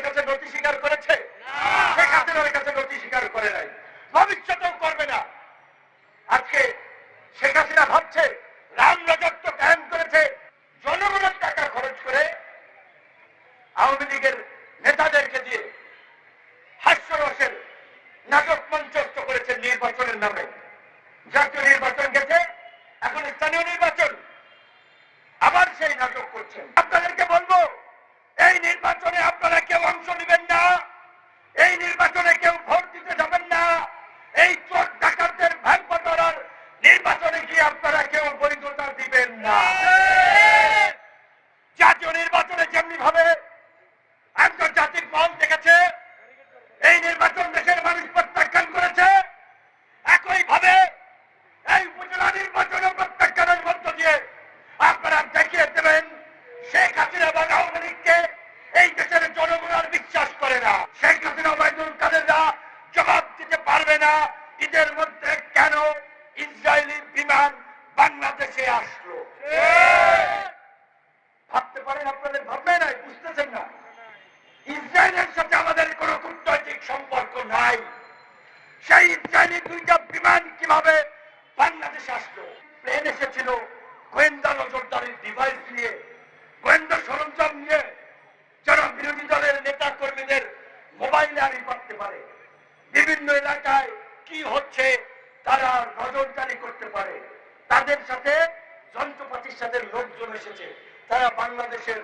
হাসিনার কাছে নথি স্বীকার করেছে? শেখ হাসিনার কাছে নথি স্বীকার করে নাই। ভবিষ্যতেও করবে না। আজকে শেখ হাসিনা ভাবছে রাম রাজত্ব কায়েম করেছে, জনগণের টাকা খরচ করে আওয়ামী লীগের নেতাদেরকে দিয়ে হাস্যরসের নাটক মঞ্চস্থ করেছে নির্বাচনের নামে। জাতীয় নির্বাচন গেছে, এখন স্থানীয় নির্বাচন। আবার সেই নাটক করছেন নির্বাচনে আপনারা কেউ অংশ নেবেন না। এই নির্বাচনে কেউ ভোট দিতে যাবেন না। এই চোখ ডাকাতের ভাগ্য বটরার নির্বাচনে গিয়ে আপনারা কেউ বৈধতা দিবেন না জাতীয় নির্বাচনে যেমনি ভাবে আন্তর্জাতিক মহল দেখেছে এই নির্বাচন দেশের মানুষ প্রত্যাখ্যান করেছে একইভাবে এই উপজেলা নির্বাচন প্রত্যাখ্যানের মধ্য দিয়ে আপনারা দেখিয়ে দেবেন শেখ হাসিনা এবং আওয়ামী লীগকে এই দেশের জনগণ আর বিশ্বাস করে না শেখ হাসিনা কাদেররা জবাব দিতে পারবে না। ঈদের মধ্যে কেন ইসরায়েলি বিমান বাংলাদেশে আসলো? ভাবতে পারেন আপনাদের ভাবনায় নাই, বুঝতেছেন না? ইসরায়েলের সাথে আমাদের কোনো কূটনৈতিক সম্পর্ক নাই। সেই ইসরায়েলি দুইটা বিমান কীভাবে বাংলাদেশে আসলো? প্লেন এসেছিল গোয়েন্দা নজরদারির ডিভাইস নিয়ে। কি হচ্ছে তারা নজরদারি করতে পারে। তাদের সাথে যন্ত্রপাতির সাথে লোকজন এসেছে। তারা বাংলাদেশের